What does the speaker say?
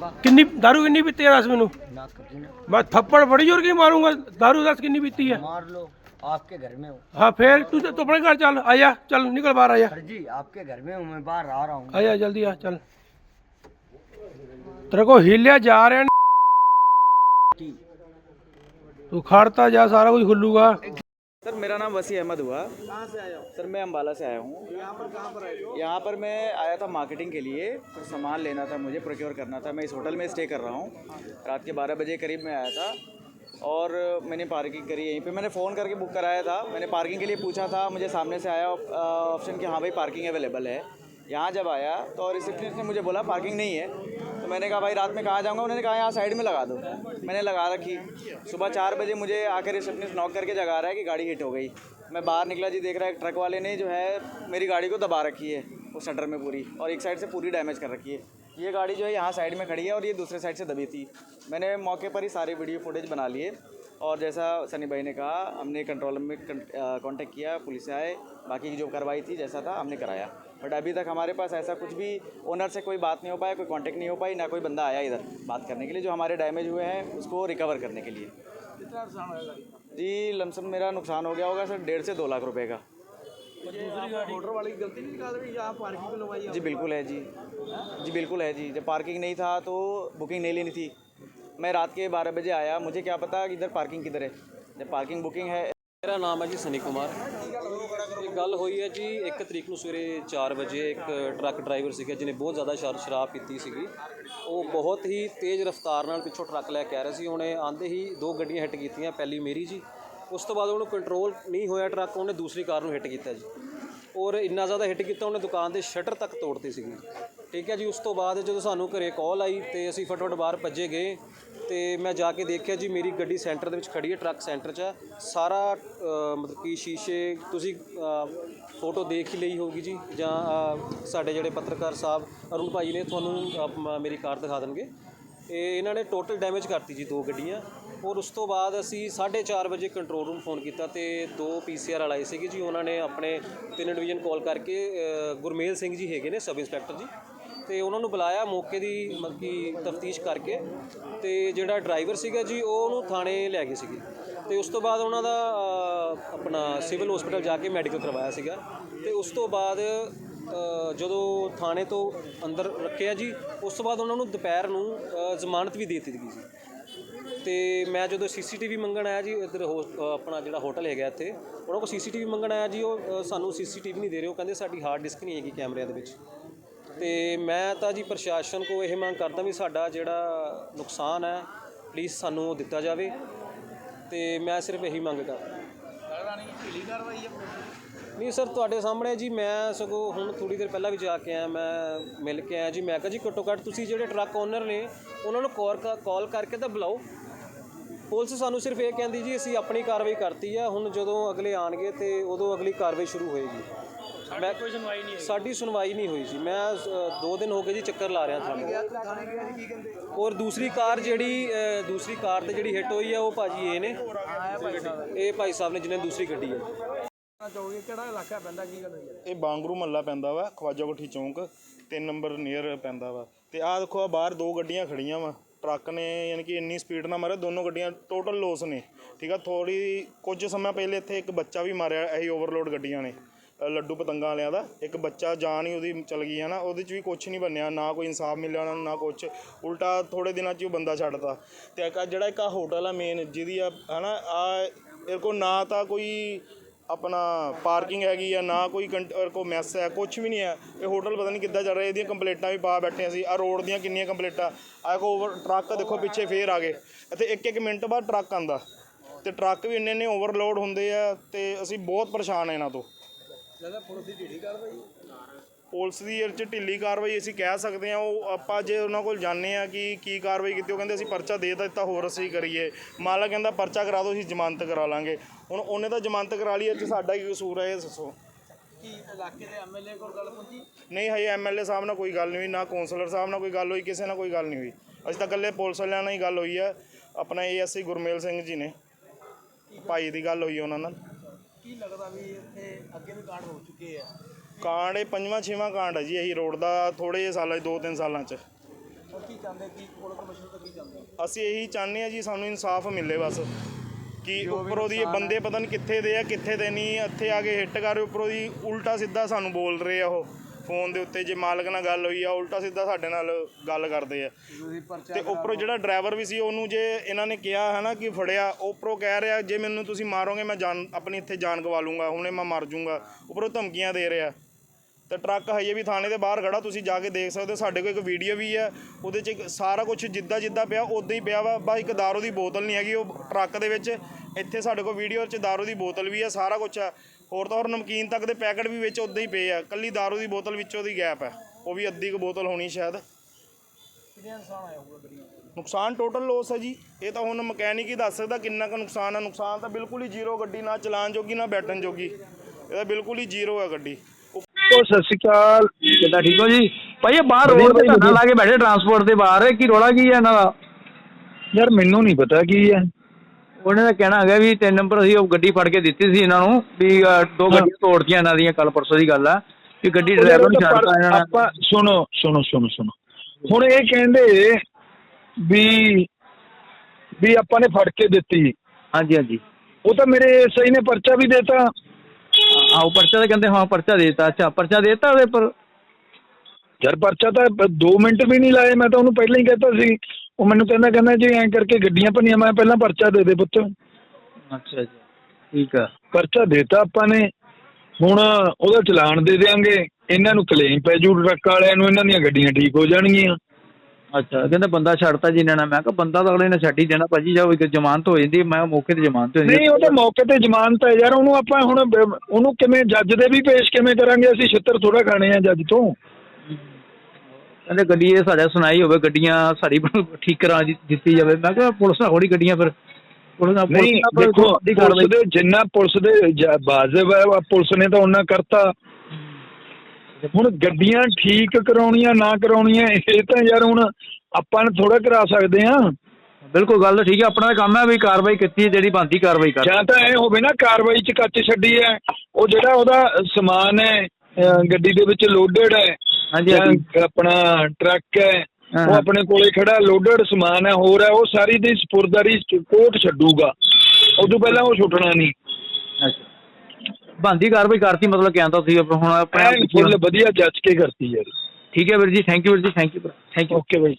मारूंगा ਕਿੰਨੀ दारू ਕਿੰਨੀ ਪੀਤੀ ਹੈ ਦੱਸ ਮੈਨੂੰ ना कभी ना ਮੈਂ ਥੱਪੜ ਬੜੀ ਜ਼ੋਰ ਕੀ ਮਾਰੂੰਗਾ दारू ਦੱਸ ਕਿੰਨੀ ਪੀਤੀ ਹੈ मार लो आपके घर में हूँ ਹਾਂ ਫੇਰ ਤੂੰ ਤੂੰ ਆਪਣੇ ਘਰ ਚੱਲ ਆ ਜਾ ਚੱਲ ਨਿਕਲ ਬਾਹਰ ਆ ਜਾ सर जी आपके घर में हूँ मैं बाहर आ रहा हूँ ਆ ਜਾ ਜਲਦੀ ਆ ਚੱਲ ਤੇਰੇ ਕੋ ਹਿੱਲਿਆ ਜਾ ਰਿਹਾ ਨੀ। ਤੂੰ ਖੜਤਾ ਜਾ ਸਾਰਾ ਕੁਝ ਖੁੱਲੂਗਾ सर मेरा नाम वसी अहमद हुआ। कहाँ से आया सर मैं अम्बाला से आया हूँ। यहाँ पर कहाँ पर आए यहाँ पर मैं आया था मार्केटिंग के लिए सामान लेना था मुझे प्रोक्योर करना था। मैं इस होटल में स्टे कर रहा हूँ। रात के बारह बजे करीब मैं आया था। और मैंने पार्किंग करी यहीं पे। मैंने फ़ोन करके बुक कराया था। मैंने पार्किंग के लिए पूछा था मुझे सामने से आया ऑप्शन कि हाँ भाई पार्किंग अवेलेबल है। यहाँ जब आया तो रिसेप्शनिस्ट ने मुझे बोला, पार्किंग नहीं है। तो मैंने कहा, भाई, रात में कहाँ जाऊँगा? उन्होंने कहा, यहाँ साइड में लगा दो। मैंने लगा रखी। सुबह चार बजे मुझे आकर रिसेप्शनिस्ट नॉक करके जगा रहा है कि गाड़ी हिट हो गई। मैं बाहर निकला जी, देख रहा है ट्रक वाले ने जो है मेरी गाड़ी को दबा रखी है, उस शटर में पूरी, और एक साइड से पूरी डैमेज कर रखी है। ये गाड़ी जो है यहाँ साइड में खड़ी है और ये दूसरे साइड से दबी थी। मैंने मौके पर ही सारे वीडियो फुटेज बना लिए, और जैसा सनी भाई ने कहा, हमने कंट्रोल में कांटेक्ट किया, पुलिस आए, बाकी की जो कार्रवाई थी, जैसा था, हमने कराया। बट अभी तक हमारे पास ऐसा कुछ भी ओनर से कोई बात नहीं हो पाया कोई कॉन्टेक्ट नहीं हो पाई ना कोई बंदा आया इधर बात करने के लिए जो हमारे डैमेज हुए हैं उसको रिकवर करने के लिए। कितना नुकसान होगा जी लमसम मेरा नुकसान हो गया होगा सर डेढ़ से दो लाख रुपये का। जी बिल्कुल है जी। जी बिल्कुल है जी। जब पार्किंग नहीं था तो बुकिंग नहीं लेनी थी। मैं रात के बारह बजे आया मुझे क्या पता कि इधर पार्किंग किधर है। जब पार्किंग बुकिंग है मेरा नाम है जी सनी कुमार। ਗੱਲ ਹੋਈ ਹੈ ਜੀ 1 ਤਰੀਕ ਨੂੰ ਸਵੇਰੇ 4 ਵਜੇ ਇੱਕ ਟਰੱਕ ਡਰਾਈਵਰ ਸੀਗਾ ਜਿਹਨੇ ਬਹੁਤ ਜ਼ਿਆਦਾ ਸ਼ਰ- ਸ਼ਰਾਬ ਪੀਤੀ ਸੀਗੀ। ਉਹ ਬਹੁਤ ਹੀ ਤੇਜ਼ ਰਫ਼ਤਾਰ ਨਾਲ ਪਿੱਛੋਂ ਟਰੱਕ ਲੈ ਕੇ ਆ ਰਿਹਾ ਸੀ। ਉਹਨੇ ਆਂਦੇ ਹੀ ਦੋ ਗੱਡੀਆਂ ਹਿੱਟ ਕੀਤੀਆਂ, ਪਹਿਲੀ ਮੇਰੀ ਜੀ। ਉਸ ਤੋਂ ਬਾਅਦ ਉਹਨੂੰ ਕੰਟਰੋਲ ਨਹੀਂ ਹੋਇਆ ਟਰੱਕ, ਉਹਨੇ ਦੂਸਰੀ ਕਾਰ ਨੂੰ ਹਿੱਟ ਕੀਤਾ ਜੀ। ਔਰ ਇੰਨਾ ਜ਼ਿਆਦਾ ਹਿੱਟ ਕੀਤਾ, ਉਹਨੇ ਦੁਕਾਨ ਦੇ ਸ਼ਟਰ ਤੱਕ ਤੋੜਤੀ ਸੀਗੀ। ਠੀਕ ਹੈ ਜੀ, ਉਸ ਤੋਂ ਬਾਅਦ ਜਦੋਂ ਸਾਨੂੰ ਘਰੇ ਕਾਲ ਆਈ ਤੇ ਅਸੀਂ ਫਟਾਫਟ ਬਾਹਰ ਭੱਜੇ ਗਏ। ਤੇ ਮੈਂ ਜਾ ਕੇ ਦੇਖਿਆ ਜੀ ਮੇਰੀ ਗੱਡੀ ਸੈਂਟਰ ਦੇ ਵਿੱਚ ਖੜੀ ਹੈ ਟਰੱਕ ਸੈਂਟਰ 'ਚ ਹੈ। ਸਾਰਾ ਅ, ਮਤਲਬ ਕਿ ਸ਼ੀਸ਼ੇ ਤੁਸੀਂ ਫੋਟੋ ਦੇਖ ਹੀ ਲਈ ਹੋਊਗੀ ਜੀ ਜਾਂ ਅ, ਸਾਡੇ ਜਿਹੜੇ ਪੱਤਰਕਾਰ ਸਾਹਿਬ ਅਰੁਣ ਭਾਈ ਨੇ ਤੁਹਾਨੂੰ ਅ, ਮ- ਮੇਰੀ ਕਾਰ ਦਿਖਾ ਦੇਣਗੇ। ਇਹ ਇਹਨਾਂ ਨੇ ਟੋਟਲ ਡੈਮੇਜ ਕਰਤੀ ਜੀ ਦੋ ਗੱਡੀਆਂ। ਔਰ ਉਸ ਤੋਂ ਬਾਅਦ ਅਸੀਂ 4:30 ਵਜੇ ਕੰਟਰੋਲ ਰੂਮ ਫੋਨ ਕੀਤਾ ਤੇ ਦੋ ਪੀਸੀਆਰ ਵਾਲੇ ਆਏ ਸੀਗੇ ਜੀ ਉਹਨਾਂ ਨੇ ਆਪਣੇ ਤਿੰਨ ਡਿਵੀਜ਼ਨ ਕਾਲ ਕਰਕੇ ਅ, ਗੁਰਮੇਲ ਸਿੰਘ ਜੀ ਹੈਗੇ ਨੇ ਸਬ ਇੰਸਪੈਕਟਰ ਜੀ। ਤੇ ਉਹਨਾਂ ਨੂੰ ਬੁਲਾਇਆ ਮੌਕੇ ਦੀ ਮਤਲਬ ਕਿ ਤਫਤੀਸ਼ ਕਰਕੇ ਤੇ ਜਿਹੜਾ ਡਰਾਈਵਰ ਸੀਗਾ ਜੀ ਉਹ ਉਹਨੂੰ ਥਾਣੇ ਲੈ ਗਏ ਸੀਗੇ। ਤੇ ਉਸ ਤੋਂ ਬਾਅਦ ਉਹਨਾਂ ਦਾ ਅ, ਆਪਣਾ ਸਿਵਲ ਹਸਪੀਟਲ ਜਾ ਕੇ ਮੈਡੀਕਲ ਕਰਵਾਇਆ ਸੀਗਾ। ਤੇ ਉਸ ਤੋਂ ਬਾਅਦ ਅ, ਜਦੋਂ ਥਾਣੇ ਤੋਂ ਅੰਦਰ ਰੱਖਿਆ ਜੀ ਉਸ ਤੋਂ ਬਾਅਦ ਉਹਨਾਂ ਨੂੰ ਦੁਪਹਿਰ ਨੂੰ ਅ, ਜ਼ਮਾਨਤ ਵੀ ਦੇ ਦਿੱਤੀ ਗਈ ਸੀ। ਤੇ ਮੈਂ ਜਦੋਂ ਸੀਸੀਟੀਵੀ ਮੰਗਣ ਆਇਆ ਜੀ ਇੱਧਰ ਹੋ- ਅ, ਆਪਣਾ ਜਿਹੜਾ ਹੋਟਲ ਹੈਗਾ ਇੱਥੇ ਉਹਨਾਂ ਕੋਲ ਸੀਸੀਟੀਵੀ ਮੰਗਣ ਆਇਆ ਜੀ ਉਹ ਅ, ਸਾਨੂੰ ਸੀਸੀਟੀਵੀ ਨਹੀਂ ਦੇ ਰਹੇ ਉਹ ਕਹਿੰਦੇ ਸਾਡੀ ਹਾਰਡ ਡਿਸਕ ਨਹੀਂ ਹੈਗੀ ਕੈਮਰਿਆਂ ਦੇ ਵਿੱਚ। ਤੇ ਮੈਂ ਤਾਂ ਜੀ ਪ੍ਰਸ਼ਾਸਨ ਕੋ ਇਹ ਮੰਗ ਕਰਦਾ ਵੀ ਸਾਡਾ ਜਿਹੜਾ ਨੁਕਸਾਨ ਹੈ ਪਲੀਜ਼ ਸਾਨੂੰ ਉਹ ਦਿੱਤਾ ਜਾਵੇ ਤੇ ਮੈਂ ਸਿਰਫ ਇਹੀ ਮੰਗ ਕਰਦਾ। ਨਹੀਂ ਸਰ ਤੁਹਾਡੇ ਸਾਹਮਣੇ ਜੀ ਮੈਂ ਸਗੋਂ ਹੁਣ ਥੋੜੀ ਦੇਰ ਪਹਿਲਾਂ ਵੀ ਜਾ ਕੇ ਆਇਆ ਮੈਂ ਮਿਲ ਕੇ ਆਇਆ ਜੀ ਮੈਂ ਕਿਹਾ ਜੀ ਘੱਟੋ ਘੱਟ ਤੁਸੀਂ ਜਿਹੜੇ ਟਰੱਕ ਓਨਰ ਨੇ ਉਹਨਾਂ ਨੂੰ ਕਾਲ ਕਾਲ ਕਰਕੇ ਤਾਂ ਬੁਲਾਓ। ਪੁਲਿਸ ਸਾਨੂੰ ਸਿਰਫ ਇਹ ਕਹਿੰਦੀ ਜੀ ਅਸੀਂ ਆਪਣੀ ਕਾਰਵਾਈ ਕਰਤੀ ਆ ਹੁਣ ਜਦੋਂ ਅਗਲੇ ਆਣਗੇ ਤੇ ਉਦੋਂ ਅਗਲੀ ਕਾਰਵਾਈ ਸ਼ੁਰੂ ਹੋਏਗੀ। ਮੈਂ ਕੋਈ ਸੁਣਵਾਈ ਨਹੀਂ ਸਾਡੀ ਸੁਣਵਾਈ ਨਹੀਂ ਹੋਈ ਜੀ। ਮੈਂ ਅ, ਦੋ ਦਿਨ ਹੋ ਗਏ ਜੀ ਚੱਕਰ ਲਾ ਰਿਹਾ ਥਾਣੇ। ਔਰ ਦੂਸਰੀ ਕਾਰ ਜਿਹੜੀ ਦੂਸਰੀ ਕਾਰ ਤੇ ਜਿਹੜੀ ਹਿੱਟ ਹੋਈ ਹੈ ਉਹ ਭਾਜੀ ਇਹ ਨੇ। ਇਹ ਭਾਈ ਸਾਹਿਬ ਨੇ ਜਿਹਨੇ ਦੂਸਰੀ ਗੱਡੀ ਹੈ ਇਹ ਬਾਂਗਰੂ ਮੱਲਾ ਪੈਂਦਾ ਵਾ ਖਵਾਜਾ ਕੋਠੀ ਚੌਂਕ 3 ਨੰਬਰ ਨੀਅਰ ਪੈਂਦਾ ਵਾ। ਤੇ ਆਹ ਦੇਖੋ ਆ ਬਾਹਰ ਦੋ ਗੱਡੀਆਂ ਖੜੀਆਂ ਵਾ। ਟਰੱਕ ਨੇ ਯਾਨੀ ਕਿ ਇੰਨੀ ਸਪੀਡ ਨਾਲ ਮਾਰਿਆ ਦੋਨੋਂ ਗੱਡੀਆਂ ਟੋਟਲ ਲੋਸ ਨੇ। ਠੀਕ ਆ ਥੋੜੀ ਕੁਝ ਸਮਾਂ ਪਹਿਲੇ ਇੱਥੇ ਇੱਕ ਬੱਚਾ ਵੀ ਮਾਰਿਆ ਇਹੀ ਓਵਰਲੋਡ ਗੱਡੀਆਂ ਨੇ ਅ, ਲੱਡੂ ਪਤੰਗਾਂ ਵਾਲਿਆਂ ਦਾ। ਇੱਕ ਬੱਚਾ ਜਾਨ ਹੀ ਉਹਦੀ ਚਲ ਗਈ ਹੈ ਨਾ ਉਹਦੇ 'ਚ ਵੀ ਕੁਝ ਨਹੀਂ ਬਣਿਆ ਨਾ ਕੋਈ ਇਨਸਾਫ ਮਿਲਿਆ ਉਹਨਾਂ ਨੂੰ ਨਾ ਕੁਝ ਉਲਟਾ ਥੋੜੇ ਦਿਨਾਂ 'ਚ ਹੀ ਉਹ ਬੰਦਾ ਛੱਡਤਾ ਤੇ। ਇੱਕ ਆਹ ਜਿਹੜਾ ਇੱਕ ਆ ਹੋਟਲ ਆ ਮੇਨ ਜਿਹਦੀ ਆ ਹਨਾ ਆ ਇਹ ਕੋ ਨਾ ਤਾਂ ਕੋਈ ਆਪਣਾ ਪਾਰਕਿੰਗ ਹੈਗੀ ਆ ਨਾ ਕੋਈ ਕੋ ਮੈਸ ਹੈ ਕੁਝ ਵੀ ਨਹੀਂ ਹੈ। ਇਹ ਹੋਟਲ ਪਤਾ ਨਹੀਂ ਕਿੱਦਾਂ ਚੱਲ ਰਿਹਾ ਇਹਦੀਆਂ ਕੰਪਲੇਂਟਾਂ ਵੀ ਪਾ ਬੈਠੇ ਅਸੀਂ। ਆ ਰੋਡ ਦੀਆਂ ਕਿੰਨੀਆਂ ਕੰਪਲੇਂਟਾਂ? ਆ ਕੋ ਓਵਰ ਟਰੱਕ ਦੇਖੋ ਪਿੱਛੇ ਫੇਰ ਆ ਗਏ। ਇੱਥੇ ਇੱਕ ਇੱਕ ਮਿੰਟ ਬਾਅਦ ਟਰੱਕ ਆਂਦਾ ਤੇ ਟਰੱਕ ਵੀ ਇੰਨੇ ਇੰਨੇ ਓਵਰਲੋਡ ਹੁੰਦੇ ਆ ਤੇ ਅਸੀਂ ਬਹੁਤ ਪਰੇਸ਼ਾਨ ਆ ਇਹਨਾਂ ਤੋਂ। ਪੁਲਿਸ ਦੀ ਇਹ 'ਚ ਢਿੱਲੀ ਕਾਰਵਾਈ ਅਸੀਂ ਕਹਿ ਸਕਦੇ ਆ ਉਹ ਆਪਾਂ ਜੇ ਉਹਨਾਂ ਕੋਲ ਜਾਣਦੇ ਆ ਕਿ ਕੀ ਕਾਰਵਾਈ ਕੀਤੀ ਉਹ ਕਹਿੰਦੇ ਅਸੀਂ ਪਰਚਾ ਦੇ ਦਿੱਤਾ ਹੋਰ ਅਸੀਂ ਕਰੀਏ। ਮਾਲਕ ਕਹਿੰਦਾ ਪਰਚਾ ਕਰਾ ਦਿਓ ਅਸੀਂ ਜ਼ਮਾਨਤ ਕਰਾ ਲਾਂਗੇ। ਹੁਣ ਉਹਨੇ ਤਾਂ ਜ਼ਮਾਨਤ ਕਰਾ ਲਈ ਇਹ 'ਚ ਸਾਡਾ ਕੀ ਕਸੂਰ ਹੈ ਇਹ ਦੱਸੋ। ਕੀ ਇਲਾਕੇ ਦੇ ਐਮਐਲਏ ਕੋਲ ਗੱਲ ਪਹੁੰਚੀ? ਨਹੀਂ ਹਜੇ ਐਮਐਲਏ ਸਾਹਿਬ ਨਾਲ ਕੋਈ ਗੱਲ ਨਹੀਂ ਹੋਈ ਨਾ ਕੌਂਸਲਰ ਸਾਹਿਬ ਨਾਲ ਕੋਈ ਗੱਲ ਹੋਈ ਕਿਸੇ ਨਾਲ ਕੋਈ ਗੱਲ ਨਹੀਂ ਹੋਈ। ਅਸੀਂ ਤਾਂ ਇਕੱਲੇ ਪੁਲਿਸ ਵਾਲਿਆਂ ਨਾਲ ਹੀ ਗੱਲ ਹੋਈ ਹੈ ਆਪਣਾ ਏਐਸਸੀ ਗੁਰਮੇਲ ਸਿੰਘ ਜੀ ਨੇ। ਭਾਈ ਦੀ ਗੱਲ ਹੋਈ ਉਹਨਾਂ ਨਾਲ। ਕੀ ਲੱਗਦਾ ਵੀ ਇੱਥੇ ਅੱਗੇ ਵੀ ਕਾਂਡ ਹੋ ਚੁੱਕੇ ਆ? ਕਾਂਡ ਇਹ ਪੰਜਵਾਂ ਛੇਵਾਂ ਕਾਂਡ ਹੈ ਜੀ ਇਹੀ ਰੋਡ ਦਾ ਥੋੜੇ ਜਿਹੇ ਸਾਲਾਂ 'ਚ ਦੋ ਤਿੰਨ ਸਾਲਾਂ 'ਚ। ਕੀ ਚਾਹੁੰਦੇ ਕੀ ਪੁਲਿਸ ਕਮਿਸ਼ਨ ਤੋਂ ਕੀ ਚਾਹੁੰਦੇ? ਅਸੀਂ ਇਹੀ ਚਾਹੁੰਦੇ ਆ ਜੀ ਸਾਨੂੰ ਇਨਸਾਫ ਮਿਲੇ ਬਸ। ਕਿ ਉੱਪਰੋਂ ਦੀ ਇਹ ਬੰਦੇ ਪਤਾ ਨਹੀਂ ਕਿੱਥੇ ਦੇ ਆ ਕਿੱਥੇ ਦੇ ਨਹੀਂ ਇੱਥੇ ਆ ਕੇ ਹਿੱਟ ਕਰ ਰਹੇ ਉੱਪਰੋਂ ਦੀ ਉਲਟਾ ਸਿੱਧਾ ਸਾਨੂੰ ਬੋਲ ਰਹੇ ਆ ਉਹ। ਫੋਨ ਦੇ ਉੱਤੇ ਜੇ ਮਾਲਕ ਨਾਲ ਗੱਲ ਹੋਈ ਆ ਉਲਟਾ ਸਿੱਧਾ ਸਾਡੇ ਨਾਲ ਗੱਲ ਕਰਦੇ ਆ। ਤੇ ਉੱਪਰੋਂ ਜਿਹੜਾ ਡਰਾਈਵਰ ਵੀ ਸੀ ਉਹਨੂੰ ਜੇ ਇਹਨਾਂ ਨੇ ਕਿਹਾ ਹੈ ਨਾ ਕਿ ਫੜਿਆ ਉੱਪਰੋਂ ਕਹਿ ਰਿਹਾ ਜੇ ਮੈਨੂੰ ਤੁਸੀਂ ਮਾਰੋਗੇ ਮੈਂ ਜਾਨ ਆਪਣੀ ਇੱਥੇ ਜਾਨ ਗਵਾ ਲੂੰਗਾ ਹੁਣੇ ਮੈਂ ਮਰ ਜਾਊਂਗਾ ਉੱਪਰੋਂ ਧਮਕੀਆਂ ਦੇ ਰਿਹਾ। ਤੇ ਟਰੱਕ ਹਜੇ ਵੀ ਥਾਣੇ ਦੇ ਬਾਹਰ ਖੜਾ ਤੁਸੀਂ ਜਾ ਕੇ ਦੇਖ ਸਕਦੇ ਹੋ ਸਾਡੇ ਕੋਲ ਇੱਕ ਵੀਡੀਓ ਵੀ ਹੈ ਉਹਦੇ 'ਚ ਸਾਰਾ ਕੁਝ ਜਿੱਦਾਂ ਜਿੱਦਾਂ ਪਿਆ ਉਦਾਂ ਹੀ ਪਿਆ ਵਾ ਬਸ ਇੱਕ ਦਾਰੂ ਦੀ ਬੋਤਲ ਨਹੀਂ ਹੈਗੀ ਉਹ ਟਰੱਕ ਦੇ ਵਿੱਚ ਇੱਥੇ ਸਾਡੇ ਕੋਲ ਵੀਡੀਓ 'ਚ ਦਾਰੂ ਦੀ ਬੋਤਲ ਵੀ ਹੈ ਸਾਰਾ ਕੁਝ ਹੈ ਹੋਰ ਤਾਂ ਹੋਰ ਨਮਕੀਨ ਤੱਕ ਦੇ ਪੈਕਟ ਵੀ ਵਿੱਚ ਉਦਾਂ ਹੀ ਪਏ ਆ ਕੱਲੀ ਦਾਰੂ ਦੀ ਬੋਤਲ ਵਿੱਚੋਂ ਦੀ ਗੈਪ ਹੈ ਉਹ ਵੀ ਅੱਧੀ ਕੁ ਬੋਤਲ ਹੋਣੀ ਸ਼ਾਇਦ। ਨੁਕਸਾਨ ਟੋਟਲ ਲੋਸ ਹੈ ਜੀ ਇਹ ਤਾਂ ਹੁਣ ਮਕੈਨਿਕ ਹੀ ਦੱਸ ਸਕਦਾ ਕਿੰਨਾ ਕੁ ਨੁਕਸਾਨ ਹੈ ਨੁਕਸਾਨ ਤਾਂ ਬਿਲਕੁਲ ਹੀ ਜ਼ੀਰੋ ਗੱਡੀ ਨਾ ਚਲਾਉਣ ਜੋਗੀ ਨਾ ਬੈਠਣ ਜੋਗੀ ਇਹਦਾ ਬਿਲਕੁਲ ਹੀ ਜ਼ੀਰੋ ਹੈ ਗੱਡੀ। ਉਹ ਸਤਿ ਸ਼੍ਰੀ ਅਕਾਲ। ਕਿੱਦਾਂ ਠੀਕ ਹੋ ਜੀ? ਭਾਈ ਇਹ ਬਾਹਰ ਰੋਡ ਤੇ ਧਰਨਾ ਲਾ ਕੇ ਬੈਠੇ ਟਰਾਂਸਪੋਰਟ ਦੇ ਬਾਹਰ। ਕੀ ਰੋਲਾ ਕੀ ਹੈ ਇਹਨਾਂ ਦਾ? ਯਾਰ ਮੈਨੂੰ ਨਹੀਂ ਪਤਾ ਕੀ ਹੈ। ਉਹਨੇ ਦਾ ਕਹਿਣਾ ਹੈਗਾ ਵੀ ਤਿੰਨ ਨੰਬਰ ਅਸੀਂ ਉਹ ਗੱਡੀ ਫੜ ਕੇ ਦਿੱਤੀ ਸੀ ਇਹਨਾਂ ਨੂੰ ਵੀ ਅਹ, ਦੋ ਗੱਡੀਆਂ ਤੋੜਤੀਆਂ ਇਹਨਾਂ ਦੀਆਂ ਕੱਲ ਪਰਸੋਂ ਦੀ ਗੱਲ ਆ। ਵੀ ਗੱਡੀ ਡਰਾਈਵਰ ਨੂੰ ਛੱਡਤਾ ਇਹਨਾਂ ਨੇ। ਆਪਾਂ ਸੁਣੋ ਸੁਣੋ ਸੁਣੋ ਸੁਣੋ। ਹੁਣ ਇਹ ਕਹਿੰਦੇ ਵੀ ਵੀ ਆਪਾਂ ਨੇ ਫੜ ਕੇ ਦਿੱਤੀ। ਹਾਂਜੀ ਹਾਂਜੀ। ਉਹ ਤਾਂ ਮੇਰੇ ਸਹੀ ਨੇ ਪਰਚਾ ਵੀ ਦੇਤਾ। ਆਹ ਪਰਚਾ ਤਾਂ ਕਹਿੰਦੇ ਹਾਂ ਪਰਚਾ ਦੇ ਦਿੱਤਾ ਅੱਛਾ ਪਰਚਾ ਦੇ ਦਿੱਤਾ ਉਹਦੇ ਪਰ ਯਾਰ ਪਰਚਾ ਤਾਂ 2 ਮਿੰਟ ਵੀ ਨਹੀਂ ਲਾਏ ਮੈਂ ਤਾਂ ਉਹਨੂੰ ਪਹਿਲਾਂ ਹੀ ਕਹਿਤਾ ਸੀ। ਉਹ ਮੈਨੂੰ ਕਹਿੰਦਾ ਕਹਿੰਦਾ ਜੀ ਐਂ ਕਰਕੇ ਗੱਡੀਆਂ ਭੰਨੀਆਂ ਮੈਂ ਪਹਿਲਾਂ ਪਰਚਾ ਦੇ ਦੇ ਪੁੱਤ। ਅੱਛਾ ਜੀ ਠੀਕ ਆ। ਪਰਚਾ ਦੇਤਾ ਆਪਾਂ ਨੇ। ਹੁਣ ਉਹਦਾ ਚਲਾਨ ਦੇ ਦੇਾਂਗੇ ਇਹਨਾਂ ਨੂੰ ਕਲੇਮ ਪੈ ਜੂ ਟਰੱਕ ਵਾਲਿਆਂ ਨੂੰ ਇਹਨਾਂ ਦੀਆਂ ਗੱਡੀਆਂ ਠੀਕ ਹੋ ਜਾਣਗੀਆਂ। ਅੱਛਾ ਕਹਿੰਦਾ ਬੰਦਾ ਛੱਡਤਾ ਜੀ ਇਹਨਾਂ ਨੇ ਮੈਂ ਕਿਹਾ ਬੰਦਾ ਤਾਂ ਅਗਲੇ ਨੇ ਛੱਡ ਹੀ ਦੇਣਾ ਭਾਜੀ ਜਾਓ ਇੱਕ ਜ਼ਮਾਨਤ ਹੋ ਜਾਂਦੀ ਮੈਂ ਮੌਕੇ ਤੇ ਜ਼ਮਾਨਤ ਹੋ ਜਾਂਦੀ ਨਹੀਂ ਉਹ ਤਾਂ ਮੌਕੇ ਤੇ ਜ਼ਮਾਨਤ ਹੈ ਯਾਰ ਉਹਨੂੰ ਆਪਾਂ ਹੁਣ ਉਹਨੂੰ ਕਿਵੇਂ ਜੱਜ ਦੇ ਵੀ ਪੇਸ਼ ਕਿਵੇਂ ਕਰਾਂਗੇ? ਅਸੀਂ ਛਿੱਤਰ ਥੋੜਾ ਖਾਣੇ ਆ ਜੱਜ ਤੋਂ। ਕਹਿੰਦੇ ਗੱਡੀ ਇਹ ਸਾਡੇ ਸੁਣਾਈ ਹੋਵੇ ਗੱਡੀਆਂ ਸਾਡੀ ਠੀਕ ਕਰਾ ਦਿੱਤੀ ਜਾਵੇ। ਮੈਂ ਕਿਹਾ ਪੁਲਿਸ ਨਾਲ ਥੋੜੀ ਗੱਡੀਆਂ ਫਿਰ। ਪੁਲਿਸ ਨਾਲ ਪੁਲਿਸ ਨਹੀਂ ਦੇਖੋ ਪੁਲਿਸ ਦੇ ਜਿੰਨਾ ਪੁਲਿਸ ਦੇ ਜ- ਵਾਜਬ ਹੈ ਉਹ ਪੁਲਿਸ ਨੇ ਤਾਂ ਉਹਨਾਂ ਕਰਤਾ। ਹੁਣ ਗੱਡੀਆਂ ਠੀਕ ਕਰਾਉਣੀਆਂ ਨਾ ਕਰਾਉਣੀਆਂ ਇਹ ਤਾਂ ਯਾਰ ਹੁਣ ਆਪਾਂ ਨੇ ਥੋੜਾ ਕਰਾ ਸਕਦੇ ਆ ਬਿਲਕੁਲ ਗੱਲ ਠੀਕ ਹੈ ਆਪਣਾ ਕੰਮ ਹੈ ਵੀ ਕਾਰਵਾਈ ਕੀਤੀ ਹੈ ਜਿਹੜੀ ਬੰਦੀ ਕਾਰਵਾਈ ਕਰ। ਜਾਂ ਤਾਂ ਐ ਹੋਵੇ ਨਾ ਕਾਰਵਾਈ ਚ ਕੱਚ ਛੱਡੀ ਹੈ ਉਹ ਜਿਹੜਾ ਉਹਦਾ ਸਮਾਨ ਹੈ ਗੱਡੀ ਦੇ ਵਿੱਚ ਲੋਡਡ ਹੈ ਹਾਂਜੀ ਆਪਣਾ ਟਰੱਕ ਹੈ ਉਹ। ਆਪਣੇ ਕੋਲੇ ਖੜਾ ਲੋਡਡ ਸਮਾਨ ਹੈ ਹੋਰ ਹੈ ਉਹ ਸਾਰੀ ਦੀ ਸਪੁਰਦਾਰੀ ਕੋਰਟ ਛੱਡੂਗਾ। ਉਦੋਂ ਪਹਿਲਾਂ ਉਹ ਛੁੱਟਣਾ ਨਹੀਂ। ਬੰਦੀ ਕਾਰਵਾਈ ਕਰਤੀ ਮਤਲਬ ਕਹਿੰਦਾ ਤੁਸੀਂ ਹੁਣ ਆਪਣੇ ਆਪ ਫੁੱਲ ਵਧੀਆ ਜੱਜ ਕੇ ਕਰਤੀ ਯਾਰ। ਠੀਕ ਹੈ ਵੀਰ ਜੀ ਥੈਂਕ ਯੂ ਵੀਰ ਜੀ thank you thank you okay bye.